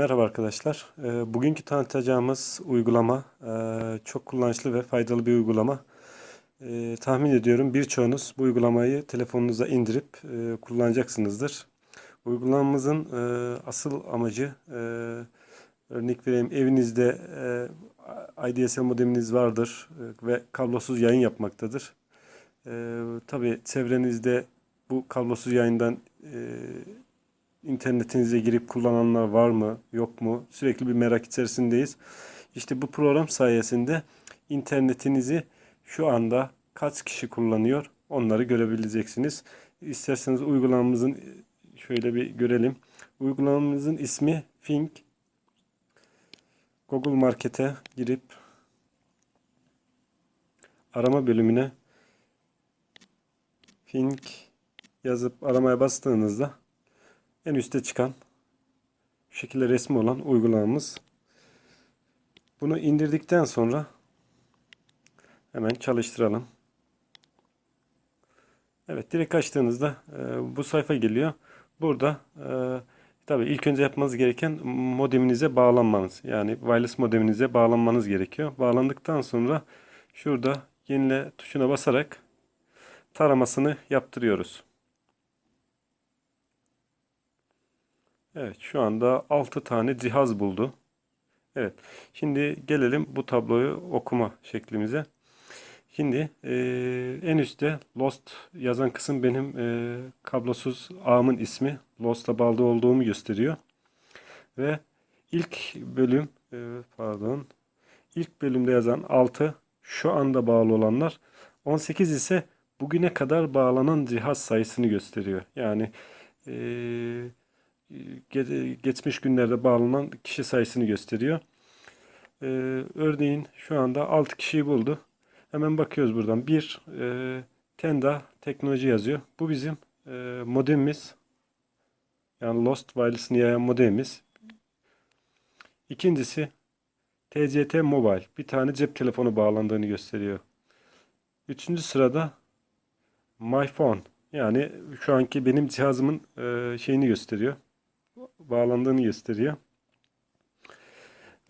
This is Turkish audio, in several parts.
Merhaba arkadaşlar. Ee, Bugünkü tanıtacağımız uygulama e, çok kullanışlı ve faydalı bir uygulama. Ee, Tahmin ediyorum birçoğunuz bu uygulamayı telefonunuza indirip e, kullanacaksınızdır. Uygulamamızın e, asıl amacı örnek vereyim evinizde IDSL modeminiz vardır ve kablosuz yayın yapmaktadır. Tabii çevrenizde bu kablosuz yayından e, internetinize girip kullananlar var mı, yok mu? Sürekli bir merak içerisindeyiz. İşte bu program sayesinde internetinizi şu anda kaç kişi kullanıyor onları görebileceksiniz. İsterseniz uygulamamızın şöyle bir görelim. Uygulamamızın ismi Fink. Google Market'e girip arama bölümüne Fink yazıp aramaya bastığınızda en üste çıkan şu şekilde resmi olan uygulamamız. Bunu indirdikten sonra hemen çalıştıralım. Evet direkt açtığınızda e, bu sayfa geliyor. Burada e, tabii ilk önce yapmanız gereken modeminize bağlanmanız. Yani wireless modeminize bağlanmanız gerekiyor. Bağlandıktan sonra şurada yenile tuşuna basarak taramasını yaptırıyoruz. Evet şu anda 6 tane cihaz buldu. Evet şimdi gelelim bu tabloyu okuma şeklimize. Şimdi e, en üstte Lost yazan kısım benim e, kablosuz ağımın ismi. Lost'a bağlı olduğumu gösteriyor. Ve ilk bölüm e, pardon ilk bölümde yazan 6 şu anda bağlı olanlar 18 ise bugüne kadar bağlanan cihaz sayısını gösteriyor. Yani eee geçmiş günlerde bağlanan kişi sayısını gösteriyor. Ee, örneğin şu anda 6 kişiyi buldu. Hemen bakıyoruz buradan. Bir e, Tenda teknoloji yazıyor. Bu bizim e, modemimiz. Yani Lost Wireless Nia modemimiz. İkincisi TCT Mobile. Bir tane cep telefonu bağlandığını gösteriyor. Üçüncü sırada My Phone. Yani şu anki benim cihazımın e, şeyini gösteriyor bağlandığını gösteriyor.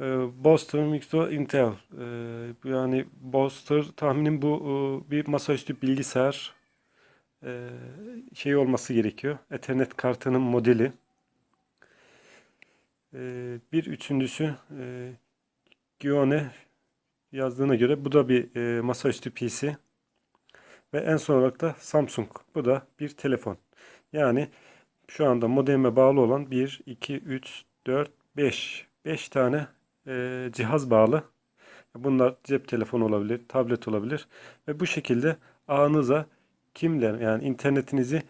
Ee, Boston Micro Intel ee, yani Boston tahminim bu e, bir masaüstü bilgisayar e, şey olması gerekiyor. Ethernet kartının modeli. Ee, bir üçüncüsü e, Gione yazdığına göre bu da bir masaüstü PC. Ve en son olarak da Samsung. Bu da bir telefon. Yani şu anda modeme bağlı olan 1, 2, 3, 4, 5. 5 tane e, cihaz bağlı. Bunlar cep telefonu olabilir, tablet olabilir. Ve bu şekilde ağınıza kimler yani internetinizi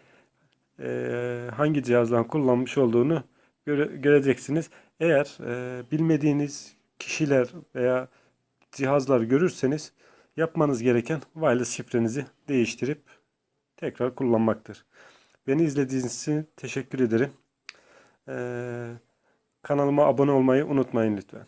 e, hangi cihazdan kullanmış olduğunu göre, göreceksiniz. Eğer e, bilmediğiniz kişiler veya cihazlar görürseniz yapmanız gereken wireless şifrenizi değiştirip tekrar kullanmaktır. Beni izlediğiniz için teşekkür ederim. Ee, kanalıma abone olmayı unutmayın lütfen.